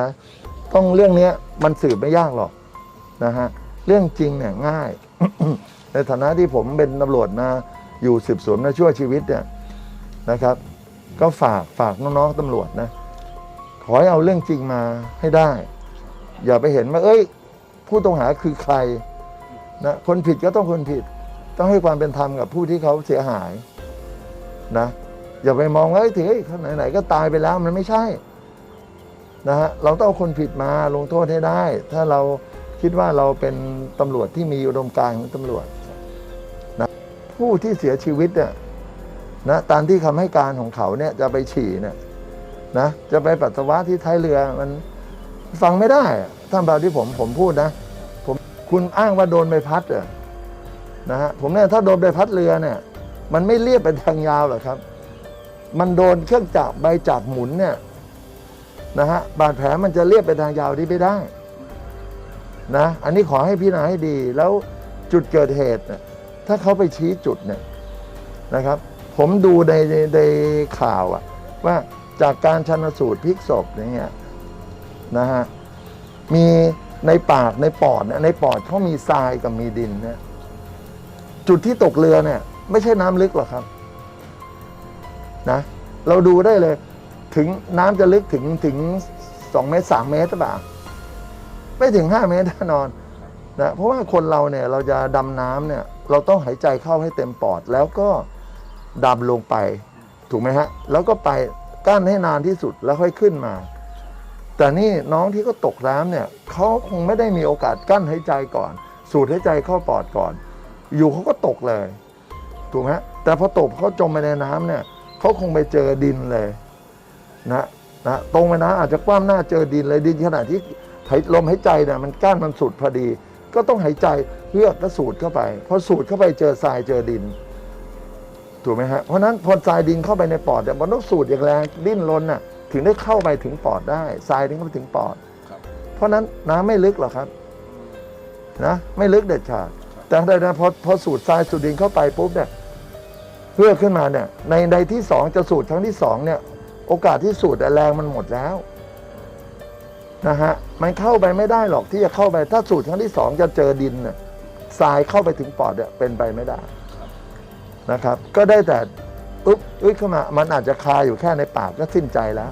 นะต้องเรื่องเนี้ยมันสืบไม่ยากหรอกนะฮะเรื่องจริงเนี่ยง่าย ในฐานะที่ผมเป็นตำรวจมาอยู่สืบสวนมาชั่วชีวิตเนี่ยนะครับ ก็ฝากฝากน้องๆตำรวจนะขอให้เอาเรื่องจริงมาให้ได้ อย่าไปเห็นว่าเอ้ย ผู้ต้องหาคือใครนะคนผิดก็ต้องคนผิด ต้องให้ความเป็นธรรมกับผู้ที่เขาเสียหายนะอย่าไปมองว่าเอ้ยถึงเอ้ยไหนๆก็ตายไปแล้วมันไม่ใช่ นะฮะเราต้องเอาคนผิดมาลงโทษให้ได้ ถ้าเราคิดว่าเราเป็นตำรวจที่มีอุดมการณ์ของตำรวจนะผู้ที่เสียชีวิตเนี่ยนะตามที่คำให้การของเขาเนี่ยจะไปฉี่เนี่ยนะจะไปปัสสาวะที่ท้ายเรือมันฟังไม่ได้ท่านบาที่ผมผมพูดนะ ผมคุณอ้างว่าโดนใบพัดเหรอนะฮะผมเนี่ยถ้าโดนใบพัดเรือเนี่ย มันไม่เรียบเป็นทางยาวหรอกครับ มันโดนเครื่องจักรใบจับหมุนเนี่ย นะฮะบาดแผลมันจะเรียบไปทางยาวที่ไม่ได้นะอันนี้ขอให้พี่นาให้ดีแล้วจุดเกิดเหตุเนี่ยถ้าเขาไปชี้จุดเนี่ยนะครับ ผมดูในในในข่าวอะว่าจากการชันสูตรพลิกศพเงี้ยนะฮะมีในปากในปอดเนี่ยในปอดเขามีทรายกับมีดินเนี่ยจุดที่ตกเรือเนี่ย ไม่ใช่น้ำลึกหรอกครับนะเราดูได้เลย ถึงน้ำจะลึกถึงถึงสองเมตรสามเมตรหรือเปล่าไม่ถึงห้าเมตรแน่นอนนะเพราะว่าคนเราเนี่ยเราจะดำน้ำเนี่ยเราต้องหายใจเข้าให้เต็มปอด แล้วก็ดำลงไปถูกไหมฮะ แล้วก็ไปกั้นให้นานที่สุดแล้วค่อยขึ้นมา แต่นี่น้องที่เขาตกน้ำเนี่ยเขาคงไม่ได้มีโอกาสกั้นหายใจก่อน สูดหายใจเข้าปอดก่อน อยู่เขาก็ตกเลย ถูกไหมแต่พอตกเขาจมไปในน้ำเนี่ยเขาคงไปเจอดินเลย นะนะตรงไปนะอาจจะคว่ำหน้าเจอดินเลยดินขณะที่หายลมหายใจเนี่ยมันก้านมันสุดพอดี ก็ต้องหายใจเพื่อกก็สูดเข้าไปพอสูดเข้าไปเจอทรายเจอดินถูกไหมฮะเพราะฉะนั้นพอทรายดินเข้าไปในปอดเนี่ยมันต้องสูดอย่างแรงดิ้นรนน่ะถึงได้เข้าไปถึงปอดได้ทรายถึงเข้าไปถึงปอดครับเพราะฉะนั้นน้ำไม่ลึกหรอกครับนะไม่ลึกเด็ดขาดแต่ใดนะพอพอสูดทรายสูดดินเข้าไปปุ๊บเนี่ยเพื่อกขึ้นมาเนี่ยในในที่สองจะสูดครั้งที่สองเนี่ย โอกาสที่สูดแรงมันหมดแล้วนะฮะมันเข้าไปไม่ได้หรอกที่จะเข้าไป ถ้าสูดครั้งที่สองจะเจอดินน่ะทรายเข้าไปถึงปอดเนี่ยเป็นไปไม่ได้นะครับ ก็ได้แต่อุ๊บอุ๊ยเข้ามามันอาจจะคาอยู่แค่ในปากก็สิ้นใจแล้ว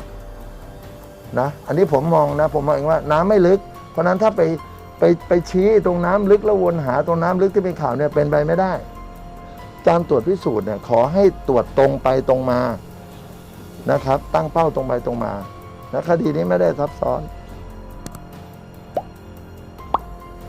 นะอันนี้ผมมองนะ ผมมองว่าน้ำไม่ลึก เพราะนั้นถ้าไปไปไปชี้ตรงน้ำลึกแล้ววนหาตรงน้ำลึกที่เป็นข่าวเนี่ยเป็นไปไม่ได้ การตรวจพิสูจน์เนี่ยขอให้ตรวจตรงไปตรงมา นะครับ ตั้งเป้าตรงไปตรงมานะคดีนี้ไม่ได้ซับซ้อน